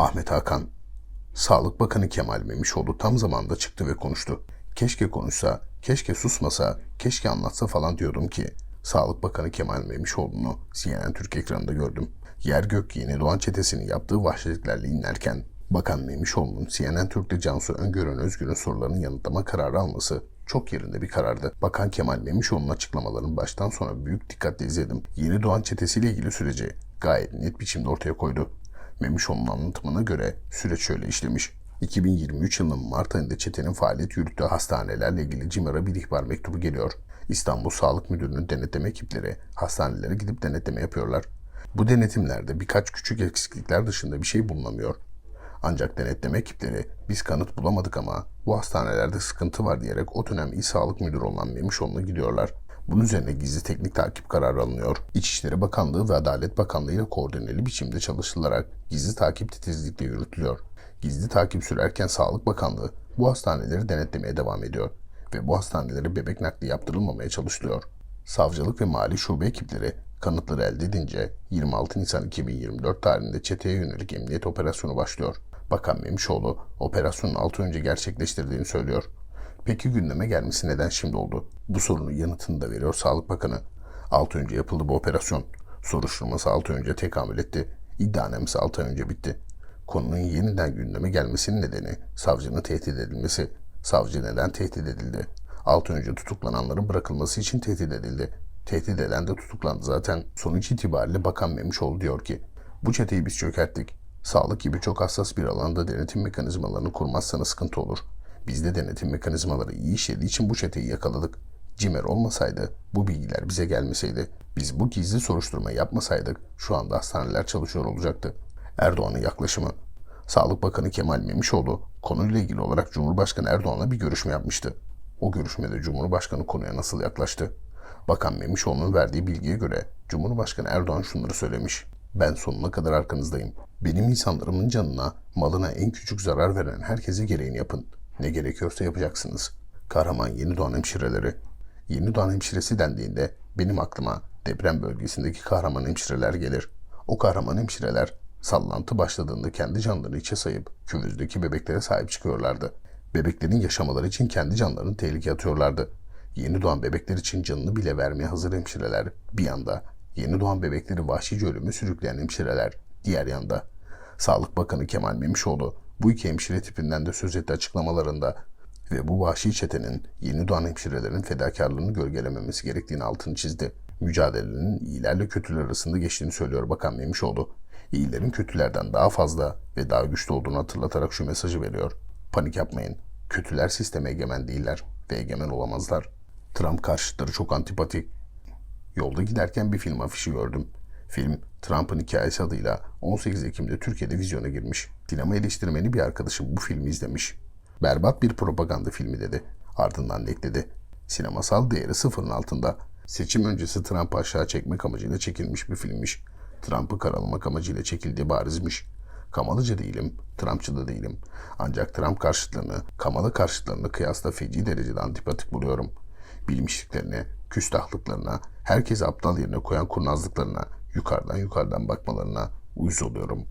Ahmet Hakan, Sağlık Bakanı Kemal Memişoğlu tam zamanda çıktı ve konuştu. Keşke konuşsa, keşke susmasa, keşke anlatsa falan diyordum ki Sağlık Bakanı Kemal Memişoğlu'nu CNN Türk ekranında gördüm. Yer gök yeni Doğan çetesinin yaptığı vahşetlerle inlerken Bakan Memişoğlu'nun CNN Türk'te Cansu Öngören Özgür'ün sorularını yanıtlama kararı alması çok yerinde bir karardı. Bakan Kemal Memişoğlu'nun açıklamalarını baştan sona büyük dikkatle izledim. Yeni Doğan çetesiyle ilgili süreci gayet net biçimde ortaya koydu. Memişoğlu'nun anlatımına göre süreç şöyle işlemiş. 2023 yılının Mart ayında çetenin faaliyet yürüttüğü hastanelerle ilgili CİMER'a bir ihbar mektubu geliyor. İstanbul Sağlık Müdürlüğü'nün denetleme ekipleri hastanelere gidip denetleme yapıyorlar. Bu denetimlerde birkaç küçük eksiklikler dışında bir şey bulunamıyor. Ancak denetleme ekipleri biz kanıt bulamadık ama bu hastanelerde sıkıntı var diyerek o dönem İl Sağlık Müdürü olan Memişoğlu'na gidiyorlar. Bunun üzerine gizli teknik takip kararı alınıyor. İçişleri Bakanlığı ve Adalet Bakanlığı ile koordineli biçimde çalışılarak gizli takip titizlikle yürütülüyor. Gizli takip sürerken Sağlık Bakanlığı bu hastaneleri denetlemeye devam ediyor ve bu hastanelere bebek nakli yaptırılmamaya çalışılıyor. Savcılık ve mali şube ekipleri kanıtları elde edince 26 Nisan 2024 tarihinde çeteye yönelik emniyet operasyonu başlıyor. Bakan Memişoğlu operasyonun 6 önce gerçekleştirdiğini söylüyor. Peki gündeme gelmesi neden şimdi oldu? Bu sorunun yanıtını da veriyor Sağlık Bakanı. 6 önce yapıldı bu operasyon. Soruşturması 6 önce tekamül etti. İddianamesi 6 ay önce bitti. Konunun yeniden gündeme gelmesinin nedeni savcının tehdit edilmesi. Savcı neden tehdit edildi? 6 önce tutuklananların bırakılması için tehdit edildi. Tehdit eden de tutuklandı zaten. Sonuç itibariyle Bakan Memişoğlu diyor ki, bu çeteyi biz çökerttik. Sağlık gibi çok hassas bir alanda denetim mekanizmalarını kurmazsanız sıkıntı olur. Bizde denetim mekanizmaları iyi işlediği için bu çeteyi yakaladık. Cimer olmasaydı, bu bilgiler bize gelmeseydi, biz bu gizli soruşturma yapmasaydık şu anda hastaneler çalışıyor olacaktı. Erdoğan'ın yaklaşımı. Sağlık Bakanı Kemal Memişoğlu konuyla ilgili olarak Cumhurbaşkanı Erdoğan'la bir görüşme yapmıştı. O görüşmede Cumhurbaşkanı konuya nasıl yaklaştı? Bakan Memişoğlu'nun verdiği bilgiye göre Cumhurbaşkanı Erdoğan şunları söylemiş. Ben sonuna kadar arkanızdayım. Benim insanlarımın canına, malına en küçük zarar veren herkese gereğini yapın. Ne gerekiyorsa yapacaksınız. Kahraman yeni doğan hemşireleri. Yeni doğan hemşiresi dendiğinde benim aklıma deprem bölgesindeki kahraman hemşireler gelir. O kahraman hemşireler sallantı başladığında kendi canlarını içe sayıp küvüzdeki bebeklere sahip çıkıyorlardı. Bebeklerin yaşamaları için kendi canlarını tehlikeye atıyorlardı. Yeni doğan bebekler için canını bile vermeye hazır hemşireler bir yanda, yeni doğan bebekleri vahşice ölümü sürükleyen hemşireler diğer yanda. Sağlık Bakanı Kemal Memişoğlu bu iki hemşire tipinden de söz etti açıklamalarında ve bu vahşi çetenin yeni doğan hemşirelerin fedakarlığını gölgelememesi gerektiğini altını çizdi. Mücadelenin iyilerle kötüler arasında geçtiğini söylüyor Bakan Memişoğlu. İyilerin kötülerden daha fazla ve daha güçlü olduğunu hatırlatarak şu mesajı veriyor. Panik yapmayın. Kötüler sisteme egemen değiller ve egemen olamazlar. Trump karşıtları çok antipatik. Yolda giderken bir film afişi gördüm. Film Trump'ın hikayesi adıyla 18 Ekim'de Türkiye'de vizyona girmiş. Sinema eleştirmeni bir arkadaşım bu filmi izlemiş. Berbat bir propaganda filmi dedi. Ardından da ekledi. Sinemasal değeri sıfırın altında. Seçim öncesi Trump'ı aşağı çekmek amacıyla çekilmiş bir filmmiş. Trump'ı karalamak amacıyla çekildiği barizmiş. Kamalıcı değilim, Trumpçı da değilim. Ancak Trump karşıtlarını, Kamalı karşıtlarını kıyasla feci derecede antipatik buluyorum. Bilmişliklerine, küstahlıklarına, herkesi aptal yerine koyan kurnazlıklarına, yukarıdan yukarıdan bakmalarına uyuz oluyorum.